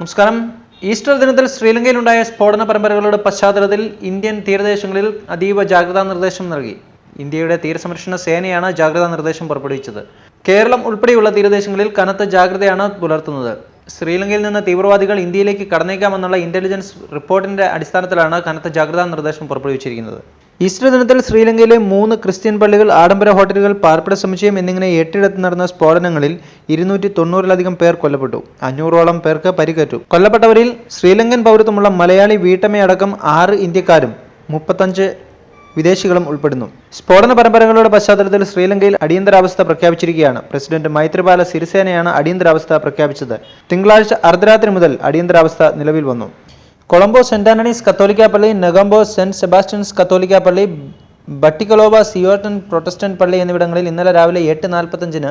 നമസ്കാരം. ഈസ്റ്റർ ദിനത്തിൽ ശ്രീലങ്കയിലുണ്ടായ സ്ഫോടന പരമ്പരകളുടെ പശ്ചാത്തലത്തിൽ ഇന്ത്യൻ തീരദേശങ്ങളിൽ അതീവ ജാഗ്രതാ നിർദ്ദേശം നൽകി. ഇന്ത്യയുടെ തീരസംരക്ഷണ സേനയാണ് ജാഗ്രതാ നിർദ്ദേശം പുറപ്പെടുവിച്ചത്. കേരളം ഉൾപ്പെടെയുള്ള തീരദേശങ്ങളിൽ കനത്ത ജാഗ്രതയാണ് പുലർത്തുന്നത്. ശ്രീലങ്കയിൽ നിന്ന് തീവ്രവാദികൾ ഇന്ത്യയിലേക്ക് കടന്നേക്കാമെന്നുള്ള ഇന്റലിജൻസ് റിപ്പോർട്ടിന്റെ അടിസ്ഥാനത്തിലാണ് കനത്ത ജാഗ്രതാ നിർദ്ദേശം പുറപ്പെടുവിച്ചിരിക്കുന്നത്. ഈസ്റ്റർ ദിനത്തിൽ ശ്രീലങ്കയിലെ മൂന്ന് ക്രിസ്ത്യൻ പള്ളികൾ ആഡംബര ഹോട്ടലുകൾ പാർപ്പിട സമുച്ചയം എന്നിങ്ങനെ എട്ടിടത്ത് നടന്ന സ്ഫോടനങ്ങളിൽ ഇരുന്നൂറ്റി തൊണ്ണൂറിലധികം പേർ കൊല്ലപ്പെട്ടു. അഞ്ഞൂറോളം പേർക്ക് പരിക്കേറ്റു. കൊല്ലപ്പെട്ടവരിൽ ശ്രീലങ്കൻ പൗരത്വമുള്ള മലയാളി വീട്ടമ്മയടക്കം ആറ് ഇന്ത്യക്കാരും മുപ്പത്തഞ്ച് വിദേശികളും ഉൾപ്പെടുന്നു. സ്ഫോടന പരമ്പരകളുടെ പശ്ചാത്തലത്തിൽ ശ്രീലങ്കയിൽ അടിയന്തരാവസ്ഥ പ്രഖ്യാപിച്ചിരിക്കുകയാണ്. പ്രസിഡന്റ് മൈത്രിപാല സിരിസേനയാണ് അടിയന്തരാവസ്ഥ പ്രഖ്യാപിച്ചത്. തിങ്കളാഴ്ച അർദ്ധരാത്രി മുതൽ അടിയന്തരാവസ്ഥ നിലവിൽ വന്നു. കൊളംബോ സെന്റ് ആന്റണീസ് കത്തോലിക്ക പള്ളി നെഗംബോ സെന്റ് സെബാസ്റ്റ്യൻസ് കത്തോലിക്ക പള്ളി ബട്ടിക്കലോബ സിയോട്ടൻ പ്രൊട്ടസ്റ്റന്റ് പള്ളി എന്നിവിടങ്ങളിൽ ഇന്നലെ രാവിലെ എട്ട് നാൽപ്പത്തഞ്ചിന്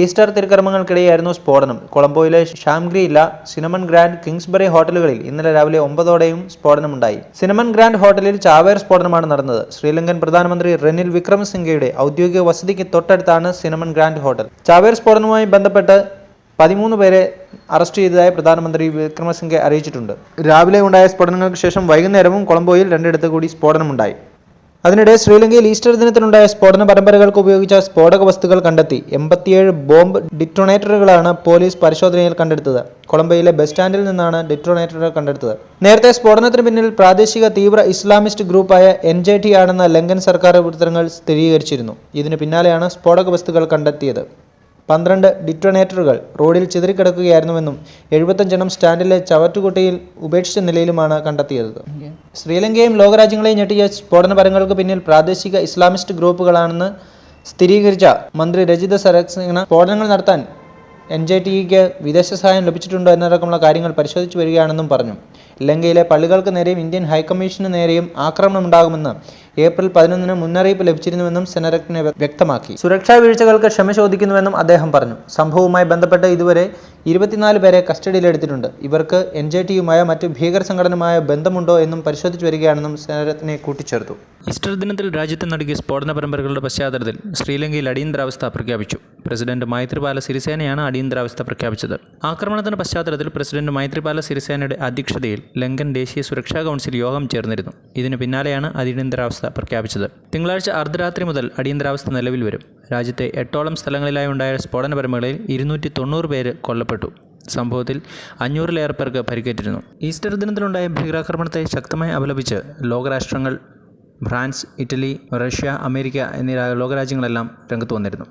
ഈസ്റ്റർ തിരുക്കർമ്മങ്ങൾക്കിടെയായിരുന്നു സ്ഫോടനം. കൊളംബോയിലെ ഷാംഗ്രിയില്ല സിനമൺ ഗ്രാൻഡ് കിങ്സ്ബറി ഹോട്ടലുകളിൽ ഇന്നലെ രാവിലെ ഒമ്പതോടെയും സ്ഫോടനമുണ്ടായി. സിനമൺ ഗ്രാൻഡ് ഹോട്ടലിൽ ചാവേർ സ്ഫോടനമാണ് നടന്നത്. ശ്രീലങ്കൻ പ്രധാനമന്ത്രി റെനിൽ വിക്രമസിംഗയുടെ ഔദ്യോഗിക വസതിക്ക് തൊട്ടടുത്താണ് സിനമൺ ഗ്രാൻഡ് ഹോട്ടൽ. ചാവേർ സ്ഫോടനവുമായി ബന്ധപ്പെട്ട് പതിമൂന്ന് പേരെ അറസ്റ്റ് ചെയ്തതായി പ്രധാനമന്ത്രി വിക്രമസിംഗെ അറിയിച്ചിട്ടുണ്ട്. രാവിലെ ഉണ്ടായ സ്ഫോടനങ്ങൾക്ക് ശേഷം വൈകുന്നേരവും കൊളംബോയിൽ രണ്ടിടത്ത് കൂടി സ്ഫോടനമുണ്ടായി. അതിനിടെ ശ്രീലങ്കയിൽ ഈസ്റ്റർ ദിനത്തിലുണ്ടായ സ്ഫോടന പരമ്പരകൾക്ക് ഉപയോഗിച്ച സ്ഫോടക വസ്തുക്കൾ കണ്ടെത്തി എൺപത്തിയേഴ് ബോംബ് ഡിറ്റോണേറ്ററുകളാണ് പോലീസ് പരിശോധനയിൽ കണ്ടെടുത്തത്. കൊളംബോയിലെ ബസ് സ്റ്റാൻഡിൽ നിന്നാണ് ഡിറ്റോണേറ്ററുകൾ കണ്ടെടുത്തത്. നേരത്തെ സ്ഫോടനത്തിന് പിന്നിൽ പ്രാദേശിക തീവ്ര ഇസ്ലാമിസ്റ്റ് ഗ്രൂപ്പായ എൻ ജെ ടി ആണെന്ന ലങ്കൻ സർക്കാർ വൃത്തങ്ങൾ സ്ഥിരീകരിച്ചിരുന്നു. ഇതിന് പിന്നാലെയാണ് സ്ഫോടക വസ്തുക്കൾ കണ്ടെത്തിയത്. പന്ത്രണ്ട് ഡിറ്റോണേറ്ററുകൾ റോഡിൽ ചിതറിക്കിടക്കുകയായിരുന്നുവെന്നും എഴുപത്തഞ്ചെണ്ണം സ്റ്റാൻഡിലെ ചവറ്റുകുട്ടയിൽ ഉപേക്ഷിച്ച നിലയിലുമാണ് കണ്ടെത്തിയത്. ശ്രീലങ്കയും ലോകരാജ്യങ്ങളെയും ഞെട്ടിയ സ്ഫോടന പരങ്ങൾക്ക് പിന്നിൽ പ്രാദേശിക ഇസ്ലാമിസ്റ്റ് ഗ്രൂപ്പുകളാണെന്ന് സ്ഥിരീകരിച്ച മന്ത്രി രജിത സരക്സേന സ്ഫോടനങ്ങൾ നടത്താൻ എൻ ജെ ടിക്ക് വിദേശ സഹായം ലഭിച്ചിട്ടുണ്ടോ എന്നതടക്കമുള്ള കാര്യങ്ങൾ പരിശോധിച്ചു വരികയാണെന്നും പറഞ്ഞു. ലങ്കയിലെ പള്ളികൾക്ക് നേരെയും ഇന്ത്യൻ ഹൈക്കമ്മീഷന് നേരെയും ആക്രമണം ആക്രമണമുണ്ടാകുമെന്ന് ഏപ്രിൽ പതിനൊന്നിന് മുന്നറിയിപ്പ് ലഭിച്ചിരുന്നുവെന്നും സെനറക്റ്റിനെ വ്യക്തമാക്കി. സുരക്ഷാ വീഴ്ചകൾക്ക് ക്ഷമ ചോദിക്കുന്നുവെന്നും അദ്ദേഹം പറഞ്ഞു. സംഭവവുമായി ബന്ധപ്പെട്ട് ഇതുവരെ ഇരുപത്തിനാല് പേരെ കസ്റ്റഡിയിലെടുത്തിട്ടുണ്ട്. ഇവർക്ക് എൻ ജെ ടിയുമായ മറ്റ് ഭീകര സംഘടനയുമായോ ബന്ധമുണ്ടോ എന്നും പരിശോധിച്ചു വരികയാണെന്നും സെനറത്തിനെ കൂട്ടിച്ചേർത്തു. ഈസ്റ്റർ ദിനത്തിൽ രാജ്യത്ത് നടക്കിയ സ്ഫോടന പരമ്പരകളുടെ പശ്ചാത്തലത്തിൽ ശ്രീലങ്കയിൽ അടിയന്തരാവസ്ഥ പ്രഖ്യാപിച്ചു. പ്രസിഡന്റ് മൈത്രിപാല സിരിസേനയാണ് അടിയന്തരാവസ്ഥ പ്രഖ്യാപിച്ചത്. ആക്രമണത്തിന്റെ പശ്ചാത്തലത്തിൽ പ്രസിഡന്റ് മൈത്രിപാല സിരിസേനയുടെ അധ്യക്ഷതയിൽ ലങ്കൻ ദേശീയ സുരക്ഷാ കൗൺസിൽ യോഗം ചേർന്നിരുന്നു. ഇതിന് പിന്നാലെയാണ് അടിയന്തരാവസ്ഥ പ്രഖ്യാപിച്ചത്. തിങ്കളാഴ്ച അർദ്ധരാത്രി മുതൽ അടിയന്തരാവസ്ഥ നിലവിൽ വരും. രാജ്യത്തെ എട്ടോളം സ്ഥലങ്ങളിലായി ഉണ്ടായ സ്ഫോടന പരമ്പരകളിൽ ഇരുന്നൂറ്റി തൊണ്ണൂറ് പേര് കൊല്ലപ്പെട്ടു. സംഭവത്തിൽ അഞ്ഞൂറിലേറെ പേർക്ക് പരിക്കേറ്റിരുന്നു. ഈസ്റ്റർ ദിനത്തിലുണ്ടായ ഭീകരാക്രമണത്തെ ശക്തമായി അപലപിച്ച് ലോകരാഷ്ട്രങ്ങൾ ഫ്രാൻസ് ഇറ്റലി റഷ്യ അമേരിക്ക എന്നീ ലോകരാജ്യങ്ങളെല്ലാം രംഗത്ത് വന്നിരുന്നു.